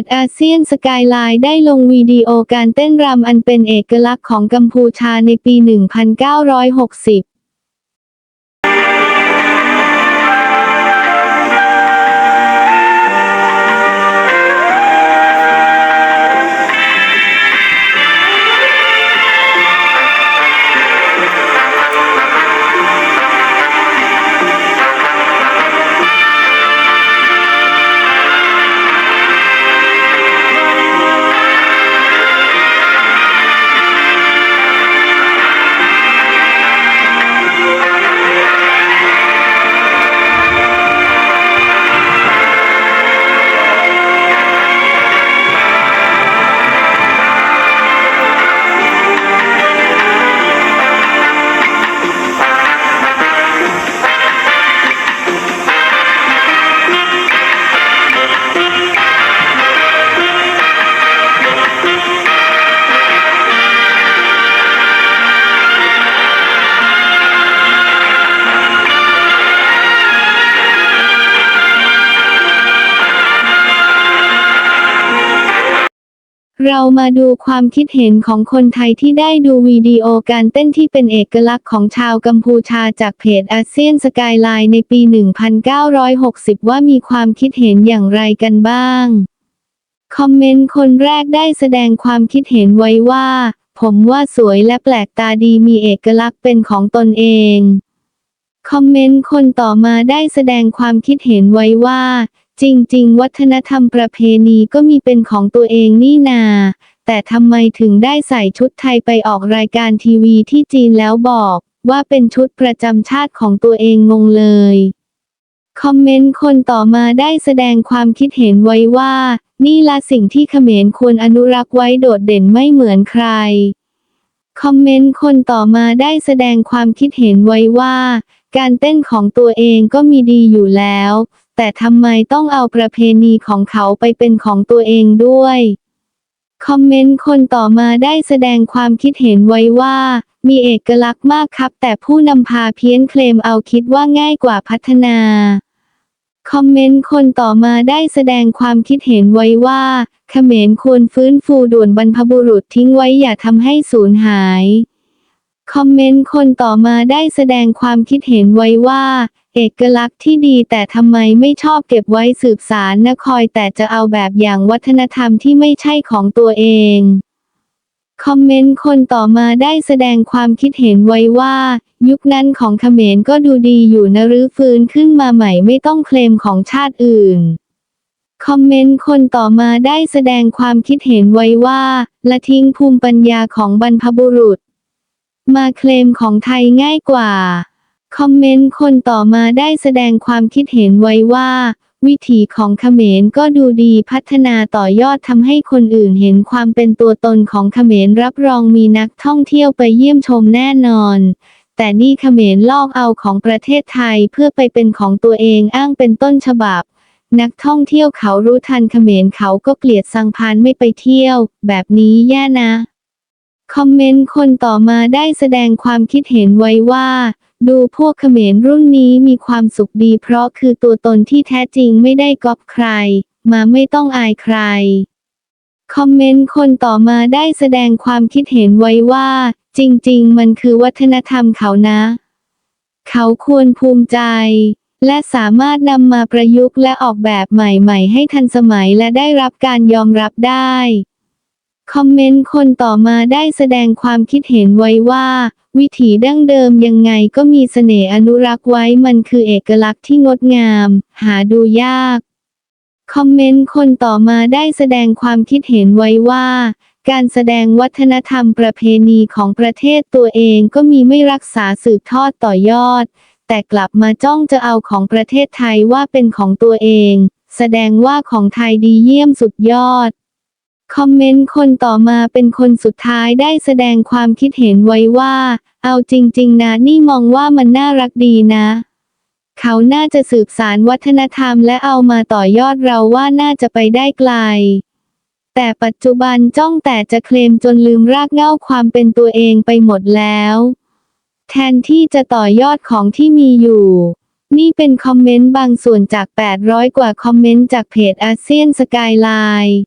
จอาเซียนสกายไลน์ได้ลงวิดีโอการเต้นรำอันเป็นเอกลักษณ์ของกัมพูชาในปี 1960 เรามาดูความคิดเห็นของคนไทยที่ได้ดูวิดีโอการเต้นที่เป็นเอกลักษณ์ของชาวกัมพูชาจากเพจอาเซียนสกายไลน์ในปี 1960 ว่ามีความคิดเห็นอย่างไรกันบ้าง คอมเมนต์คนแรกได้แสดงความคิดเห็นไว้ว่า ผมว่าสวยและแปลกตาดีมีเอกลักษณ์เป็นของตนเอง คอมเมนต์คนต่อมาได้แสดงความคิดเห็นไว้ว่า จริง ๆ วัฒนธรรมประเพณีก็มีเป็นของตัวเองนี่นา แต่ทำไมถึงได้ใส่ชุดไทยไปออกรายการทีวีที่จีนแล้วบอก ว่าเป็นชุดประจำชาติของตัวเองงงเลย คอมเมนต์คนต่อมาได้แสดงความคิดเห็นไว้ว่า นี่ละสิ่งที่เขมรควรอนุรักษ์ไว้โดดเด่นไม่เหมือนใคร คอมเมนต์คนต่อมาได้แสดงความคิดเห็นไว้ว่า การเต้นของตัวเองก็มีดีอยู่แล้ว แต่ทำไมต้องเอาประเพณีของเขาไปเป็นของตัวเองด้วย คอมเมนต์คนต่อมาได้แสดงความคิดเห็นไว้ว่า มีเอกลักษณ์มากครับ แต่ผู้นำพาเพี้ยนเคลมเอาคิดว่าง่ายกว่าพัฒนาคอมเมนต์คนต่อมาได้แสดงความคิดเห็นไว้ว่าเขมรควรฟื้นฟูด่วนบรรพบุรุษทิ้งไว้อย่าทำให้สูญหาย คอมเมนต์คนต่อมาได้แสดงความคิดเห็นไว้ว่า เอกลักษณ์ที่ดีแต่ทำไมไม่ชอบเก็บไว้สืบสารนะคอยแต่จะเอาแบบอย่างวัฒนธรรมที่ไม่ใช่ของตัวเอง คอมเมนต์คนต่อมาได้แสดงความคิดเห็นไว้ว่า ยุคนั้นของเขมรก็ดูดีอยู่นะรื้อฟื้นขึ้นมาใหม่ไม่ต้องเคลมของชาติอื่นคอมเมนต์คนต่อมาได้แสดงความคิดเห็นไว้ว่า ละทิ้งภูมิปัญญาของบรรพบุรุษ มาเคลมของไทยง่ายกว่า คอมเมนต์คนต่อมาได้แสดงความคิดเห็นไว้ว่า วิถีของเขมรก็ดูดีพัฒนาต่อยอดทำให้คนอื่นเห็นความเป็นตัวตนของเขมรรับรองมีนักท่องเที่ยวไปเยี่ยมชมแน่นอน แต่นี่เขมรลอกเอาของประเทศไทยเพื่อไปเป็นของตัวเองอ้างเป็นต้นฉบับ นักท่องเที่ยวเขารู้ทันเขมรเขาก็เกลียดสังพานไม่ไปเที่ยว แบบนี้แย่นะ คอมเมนต์คนต่อมาได้แสดงความคิดเห็นไว้ว่า ดูพวกเขมรรุ่นนี้มีความสุขดีเพราะคือตัวตนที่แท้จริงไม่ได้ก๊อปใคร มาไม่ต้องอายใคร คอมเมนต์คนต่อมาได้แสดงความคิดเห็นไว้ว่า จริง ๆ มันคือวัฒนธรรมเขานะ เขาควรภูมิใจ และสามารถนำมาประยุกต์และออกแบบใหม่ ๆ ให้ทันสมัยและได้รับการยอมรับได้ คอมเมนต์คนต่อมาได้แสดงความคิดเห็นไว้ว่า วิถีดั้งเดิมยังไงก็มีเสน่ห์อนุรักษ์ไว้มันคือเอกลักษณ์ที่งดงาม หาดูยาก คอมเมนต์คนต่อมาได้แสดงความคิดเห็นไว้ว่า การแสดงวัฒนธรรมประเพณีของประเทศตัวเองก็มีไม่รักษาสืบทอดต่อยอด แต่กลับมาจ้องจะเอาของประเทศไทยว่าเป็นของตัวเอง แสดงว่าของไทยดีเยี่ยมสุดยอด คอมเมนต์คนต่อมาเป็นคนสุดท้ายได้แสดงความคิดเห็นไว้ว่า เอาจริง ๆ นะนี่มองว่ามันน่ารักดีนะ เขาน่าจะสืบสารวัฒนธรรมและเอามาต่อยอดเราว่าน่าจะไปได้ไกล แต่ปัจจุบันจ้องแต่จะเคลมจนลืมรากเหง้าความเป็นตัวเองไปหมดแล้ว แทนที่จะต่อยอดของที่มีอยู่นี่เป็นคอมเมนต์บางส่วนจาก 800 กว่าคอมเมนต์จากเพจอาเซียนสกายไลน์